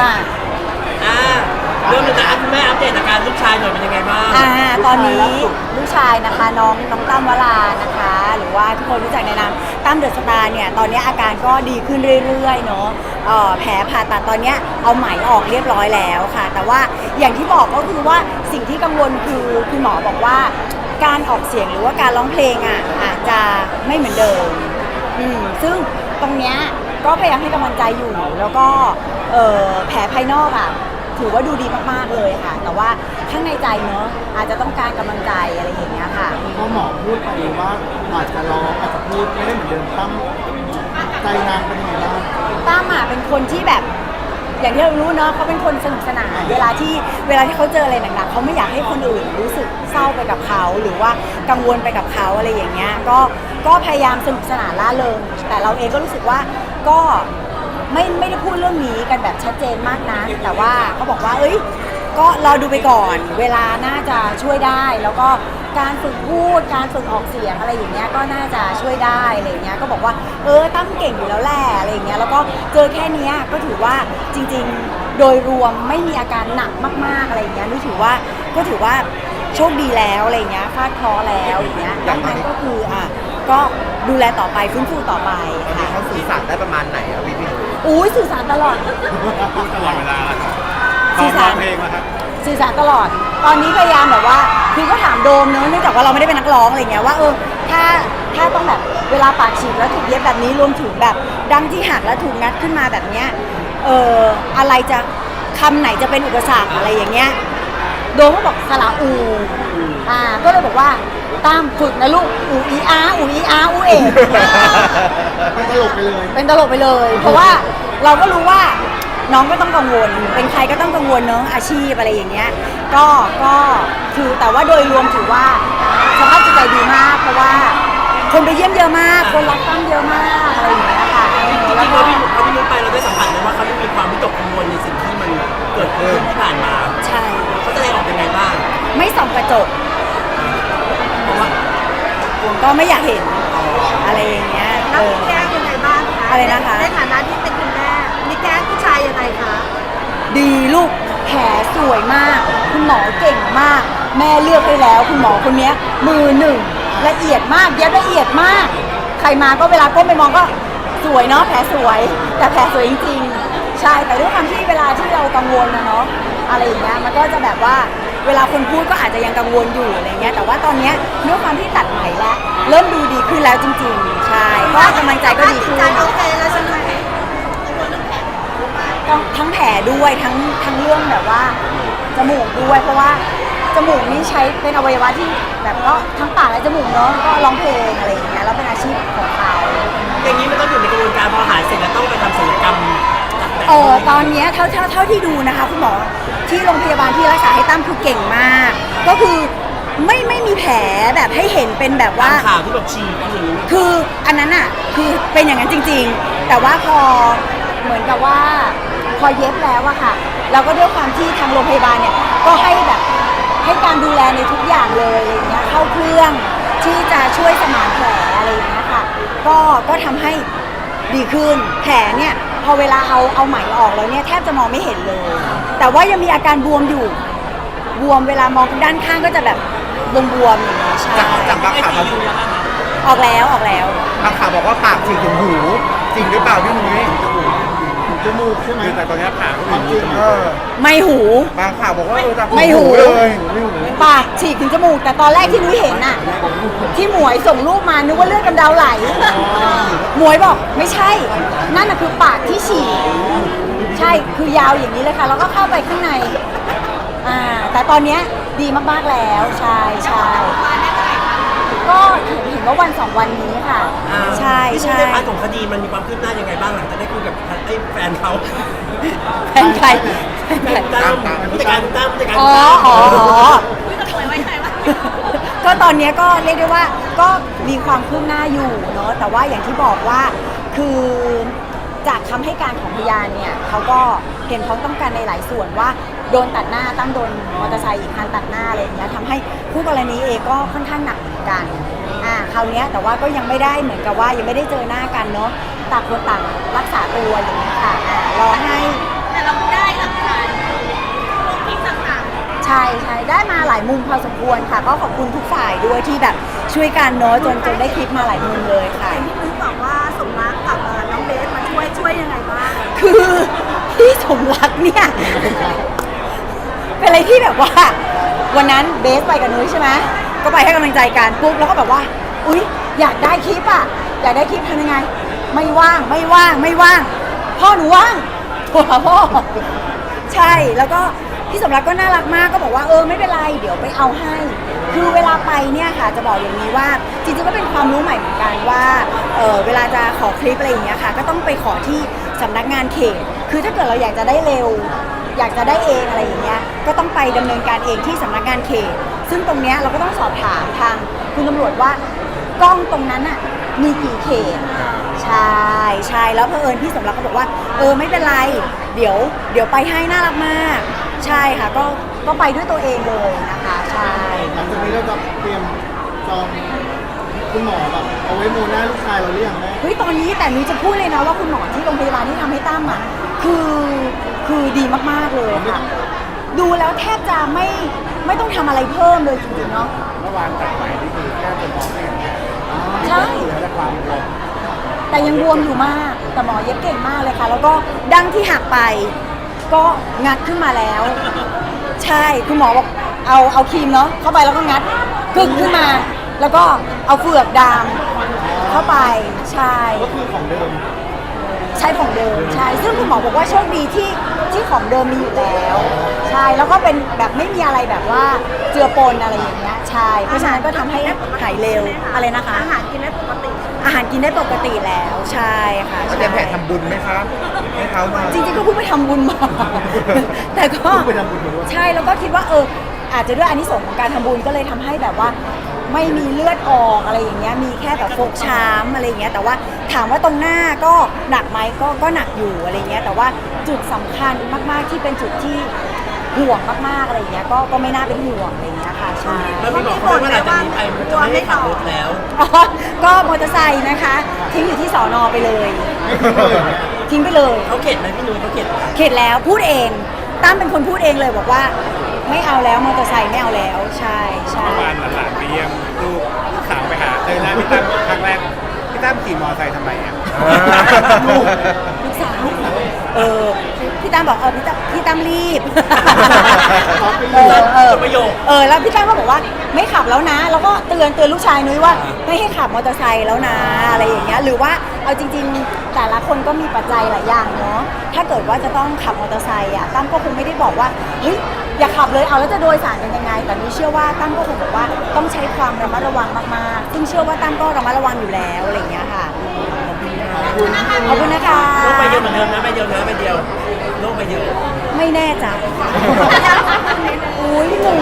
ล่ะอ่าเริ่มเลยนะคุณแม่อัปเดตอาการลูกชายหน่อยเป็นยังไงบ้างอ่าตอนนี้ลูกชายนะคะน้องน้องตั้มวรานะคะ หรือว่าทุกคนรู้จักในนามตั้มเดอะสตาร์เนี่ยตอนนี้อาการก็ดีขึ้นเรื่อยๆเนาะเอ่อแผลผ่าตัดตอนเนี้ยเอาไหมออกเรียบร้อยแล้วค่ะ แต่ว่าอย่างที่บอกก็คือว่าสิ่งที่กังวลคือคุณหมอบอกว่า การออกเสียงหรือว่าการร้องเพลงอะอาจจะไม่เหมือนเดิมอืมซึ่งตรงเนี้ยก็พยายามให้กำลังใจอยู่แล้วก็ เอ่อแผลภายนอกอะถือว่าดูดีมากๆเลยค่ะ แต่ว่าข้างในใจเนอะอาจจะต้องการกำลังใจอะไรอย่างเงี้ยค่ะพอหมอพูดไปว่าอาจจะร้องอาจจะพูดไม่ได้เหมือนเดิมตั้มใจนางเป็นยังไงบ้างตั้มอะเป็นคนที่แบบ อย่างที่เรารู้เนาะเขาเป็นคนสนุกสนานเวลาที่เวลาที่เขาเจออะไรหนักๆเขาไม่อยากให้คนอื่นรู้สึกเศร้าไปกับเขา หรือว่ากังวลไปกับเขาอะไรอย่างเงี้ยก็ก็พยายามสนุกสนานล่าเริงแต่เราเองก็รู้สึกว่าก็ ไม่ไม่ได้พูดเรื่องนี้กันแบบชัดเจนมากนะแต่ว่าเขาบอกว่า เอ้ย ก็รอดูไปก่อน เวลาน่าจะช่วยได้ แล้วก็การฝึกพูด การฝึกออกเสียงอะไรอย่างเงี้ยก็น่าจะช่วยได้อะไรอย่างเงี้ยก็บอกว่า เออตั้มเก่งอยู่แล้วแหละอะไรอย่างเงี้ยแล้วก็เจอแค่เนี้ยก็ถือว่าจริง ๆ โดยรวมไม่มีอาการหนักมาก ๆอะไรอย่างเงี้ยนี่ถือว่าก็ถือว่าโชคดีแล้วอะไรอย่างเงี้ยฟาดเคราะห์แล้วอย่างเงี้ยดังนั้นก็คืออะก็ดูแลต่อไปฟื้นฟูต่อไปค่ะ เขาสื่อสารได้ประมาณไหนอะพี่พี่ อุ้ยสื่อสารตลอดตลอดเวลาแล้วครับสื่อสารเพลงนะครับสื่อสารตลอด ตอนนี้พยายามแบบว่า คือก็ถามโดมเนอะเนื่องจากว่าเราไม่ได้เป็นนักร้องอะไรเงี้ยว่าเออ ถ้า ถ้าต้องแบบเวลาปากฉีกแล้วถูกเย็บแบบนี้รวมถึงแบบดังที่หักแล้วถูกงัดขึ้นมาแบบเนี้ย เอออะไรจะคำไหนจะเป็นอุปสรรคอะไรอย่างเงี้ย โดมก็บอกสระอู อ่า ก็เลยบอกว่า ตามฝึกนะลูกอูอีอาอูอีอาอูเอเป็นตลกไปเลยเป็นตลกไปเลย เพราะว่าเราก็รู้ว่าน้องก็ต้องกังวล เป็นใครก็ต้องกังวลเนอะอาชีพอะไรอย่างเงี้ย ก็ก็คือแต่ว่าโดยรวมถือว่าสภาพจิตใจดีมาก เพราะว่าคนไปเยี่ยมเยอะมาก คนรักตั้มเยอะมากอะไรอย่างเงี้ยค่ะจริงแล้วๆก็พอพี่พอพี่นุ้ยไปเราได้สัมผัสไหมว่าเขาได้มีความวิตกกังวลในสิ่งที่มันเกิดขึ้นที่ผ่านมา ใช่เขาแสดงออกเป็นไงบ้าง ไม่ส่องกระจกเพราะว่า ก็ไม่อยากเห็นอะไรอย่างเงี้ยเอแล้วอมีแกล้งยังไงบ้างคะอะไรนะคะ ในฐานะที่เป็นคุณแม่มีแกล้งผู้ชายยังไงคะดีลูกแผลสวยมาก คุณหมอเก่งมาก แม่เลือกให้แล้ว คุณหมอคนเนี้ย มือหนึ่งละเอียดมากเย็บละเอียดมาก ใครมาก็เวลาก้มไปมองก็สวยเนาะแผลสวย แต่แผลสวยจริงๆใช่แต่ด้วยความที่เวลาที่เรากังวลนะเนาะอะไรอย่างเงี้ยมันก็จะแบบว่า เวลาคนพูดก็อาจจะยังกังวลอยู่อะไรเงี้ยแต่ว่าตอนเนี้ยด้วยความที่ตัดไหมแล้วเริ่มดูดีขึ้นแล้วจริง ๆ ใช่ก็กำลังใจก็ดีขึ้นใจโอเคแล้วใช่ไหมทั้งทั้งแผลด้วยทั้งทั้งเรื่องแบบว่าจมูกด้วยเพราะว่าจมูกนี่ใช้เป็นอวัยวะที่แบบก็ทั้งปากและจมูกเนาะก็ร้องเพลงอะไรอย่างเงี้ยแล้วเป็นอาชีพของเขาอย่างนี้มันต้องอยู่ในกระบวนการพอหายเสร็จแล้วต้องไปทำศัลยกรรมตัดแต่งเออตอนเนี้ยเท่าเท่าเท่าที่ดูนะคะคุณหมอ ที่โรงพยาบาลที่รักษาให้ตั้มคือเก่งมาก ก็คือไม่ไม่มีแผลแบบให้เห็นเป็นแบบตาว่ามข่าวที่แบบฉีกอย่างนี้คืออันนั้นอะคือเป็นอย่างนั้นจริง ๆ แต่ว่าพอเหมือนกับว่า พอเย็บแล้วอะค่ะ เราก็ด้วยความที่ทางโรงพยาบาลเนี่ยก็ให้แบบให้การดูแลในทุกอย่างเลยอะไรอย่างเงี้ยเข้าเครื่องที่จะช่วยสมานแผลอะไรอย่างเงี้ยค่ะ ก็ก็ทำให้ดีขึ้นแผลเนี่ย พอเวลาเอาเอาไหมออกแล้วเนี่ยแทบจะมองไม่เห็นเลย แต่ว่ายังมีอาการบวมอยู่ บวมเวลามองด้านข้างก็จะแบบบวมๆอย่างเงี้ยใช่จากจากบางข่าวมันออกแล้วออกแล้ว บางข่าวบอกว่าปากฉีกถึงหู จริงหรือเปล่าพี่นุ้ย จมูกใช่ไหมคือแต่ตอนนี้ผ่าเขาความจริงเออไม่หู บางข่าวบอกว่าเออจากไม่หู เลยไม่หูปากฉีกถึงจมูก แต่ตอนแรกที่นุ้ยเห็นน่ะ ที่หมวยส่งรูปมานึกว่าเลือดกำเดาไหลหมวยบอกไม่ใช่ นั่นน่ะคือปากที่ฉีกใช่คือยาวอย่างนี้เลยค่ะแล้วก็เข้าไปข้างในอ่าแต่ตอนเนี้ยดีมากๆแล้วใช่ใช่ก็เห็นเห็น ว่าวันสองวันนี้ค่ะ อ่าใช่พี่นุ้ใช่ยในพาร์ทของคดีมันมีความคืบหน้ายังไงบ้างหลังจากได้คุยกับไอ้แฟนเขาแฟนใครแฟนใคร ตั้มผู้จัดการตั้มผู้จัดการอ๋อตั้มอ๋ออ๋อก็ตอนเนี้ยก็เรียกได้ว่าก็มีความคืบหน้าอยู่เนาะ แต่ว่าอย่างที่บอกว่าคือจากคำให้การของพยานเนี่ยเขาก็เห็นพ้องต้องกันในหลายส่วนว่า โดนตัดหน้าตั้งโดนมอเตอร์ไซค์อีกคันตัดหน้าอะไรอย่างเงี้ยทำให้คู่กรณีเองก็ค่อนข้างหนักเหมือนกันอ่าคราวเนี้ยแต่ว่าก็ยังไม่ได้เหมือนกับว่ายังไม่ได้เจอหน้ากันเนาะต่างคนต่างรักษาตัวอย่างเงี้ยค่ะอ่ารอให้แต่เราได้หลักฐานพวกคลิปต่างๆใช่ใช่ได้มาหลายมุมพอสมควรค่ะ ก็ขอบคุณทุกฝ่ายด้วยที่แบบช่วยกันเนาะจนจนได้คลิปมาหลายมุมเลยค่ะที่นุ้ยบอกว่าสมรักกับน้องเบสมาช่วยช่วยยังไงบ้างคือพี่สมรักเนี่ย อะไรที่แบบว่า วันนั้นเบสไปกับนุ้ยใช่ไหมก็ไปให้กำลังใจกันปุ๊บแล้วก็แบบว่า อุ๊ย อยากได้คลิปอะ อยากได้คลิปทำยังไง ไม่ว่างไม่ว่างไม่ว่าง พ่อหนูว่างโทรหาพ่อ ใช่แล้วก็พี่สมรักก็น่ารักมากก็บอกว่าเออไม่เป็นไรเดี๋ยวไปเอาให้ คือเวลาไปเนี่ยค่ะจะบอกอย่างนี้ว่าจริงๆก็เป็นความรู้ใหม่เหมือนกันว่าเออเวลาจะขอคลิปอะไรอย่างเงี้ยค่ะ ก็ต้องไปขอที่สำนักงานเขต คือถ้าเกิดเราอยากจะได้เร็ว อยากจะได้เองอะไรอย่างเงี้ยก็ต้องไปดำเนินการเองที่สำนักงานเขตซึ่งตรงเนี้ยเราก็ต้องสอบถามทางคุณตำรวจว่ากล้องตรงนั้นน่ะมีกี่เขต ใช่ใช่แล้วเผอิญพี่สมรักก็บอกว่า เออไม่เป็นไร เดี๋ยว เดี๋ยวไปให้น่ารักมาก ใช่ค่ะ ก็ก็ไปด้วยตัวเองเลยนะคะ ใช่ หลังจากนี้เราจะเตรียมจองคุณหมอแบบเอาไว้โมหน้าลูกชายเราหรือยังแม่ เฮ้ยตอนนี้แต่นุ้ยจะพูดเลยนะว่าคุณหมอที่โรงพยาบาลที่ทำให้ตั้มอะคือ คือดีมากๆเลยค่ะ ดูแล้วแทบจะไม่ไม่ต้องทำอะไรเพิ่มเลยจริงๆเนาะเมื่อวานตัดใหม่นี่คือแค่จะมองเห็นใช่ เหลือแต่ความบวมแต่ยังบวมอยู่มาก แต่หมอเย็บเก่งมากเลยค่ะ แล้วก็ดั้งที่หักไป ก็งัดขึ้นมาแล้ว ใช่คุณหมอบอกเอาเอาครีมเนาะเข้าไปแล้วก็งัดกึกขึ้นมา แล้วก็เอาเฟือกดามเข้าไป ใช่ ก็คือของเดิม ใช้ของเดิมใช่ซึ่งคุณหมอบอกว่าโชคดีที่ที่ของเดิมมีอยู่แล้ว ใช่แล้วก็เป็นแบบไม่มีอะไรแบบว่าเจือปนอะไรอย่างเงี้ยใช่เพราะฉะนั้นก็ทำให้หายเร็วอะไรนะคะ อาหารกินได้ปกติอาหารกินได้ปกติแล้วใช่ค่ะเขาเตรียมแผนทำบุญไหมครับให้เขาหน่อยจริงๆก็เพิ่งไปทำบุญมา แต่ก็เพิ่งไปทำบุญมาด้วย ใช่แล้วก็คิดว่าเอออาจจะด้วยอานิสงส์ของการทำบุญก็เลยทำให้แบบว่า ไม่มีเลือดออกอะไรอย่างเงี้ยมีแค่แบบฟกช้ำอะไรอย่างเงี้ยแต่ว่าถามว่าตรงหน้าก็หนักไหมก็ก็หนักอยู่อะไรเงี้ยแต่ว่าจุดสำคัญมากๆที่เป็นจุดที่ห่วงมากๆอะไรอย่างเงี้ยก็ก็ไม่น่าเป็นห่วงอะไรอย่างเงี้ยค่ะใช่ แล้วพี่บอกเขาไหมว่าหลังจากนี้ไปมันจะไม่ให้ขับรถแล้ว อ๋อก็มอเตอร์ไซค์นะคะ ทิ้งอยู่ที่สอนอไปเลยไม่ทิ้งเลยเนี่ยทิ้งไปเลยเขาเข็ดไหมพี่นุ้ยเขาเข็ดไหมเข็ดแล้วพูดเองตั้มเป็นคนพูดเองเลยบอกว่า ไม่เอาแล้วมอเตอร์ไซค์ไม่เอาแล้ว ใช่ใช่ เมื่อวานหลานๆไปเยี่ยมลูกลูกสาวไปหา เจอหน้าพี่ตั้มครั้งแรกพี่ตั้มขี่มอเตอร์ไซค์ทำไมอะลูกลูกสาวเออพี่ตั้มบอกเออพี่ตั้มพี่ตั้มรีบเขาไปเออยู่อเออประโยคเออแล้วพี่ตั้มก็บอกว่าไม่ขับแล้วนะ แล้วก็เตือนเตือนลูกชายนุ้ยว่าไม่ให้ขับมอเตอร์ไซค์แล้วนะอะไรอย่างเงี้ยหรือว่าเอาจริง ๆ แต่ละคนก็มีปัจจัยหลายอย่างเนาะถ้าเกิดว่าจะต้องขับมอเตอร์ไซค์อะตั้มก็คงไม่ได้บอกว่าเฮ้ย อย่าขับเลยเอาแล้วจะโดยสารกันยังไงแต่นุ้ยเชื่อว่าตั้มก็คงบอกว่าต้องใช้ความระมัดระวังมากๆซึ่งเชื่อว่าตั้มก็ระมัดระวังอยู่แล้วอะไรอย่างเงี้ยค่ะขอบคุณนะคะโลกไปเดียวเหมือนเดิมนะไปเดียวนะไปเดียวโลกไปเดียวไม่แน่ใจอุ้ยหนู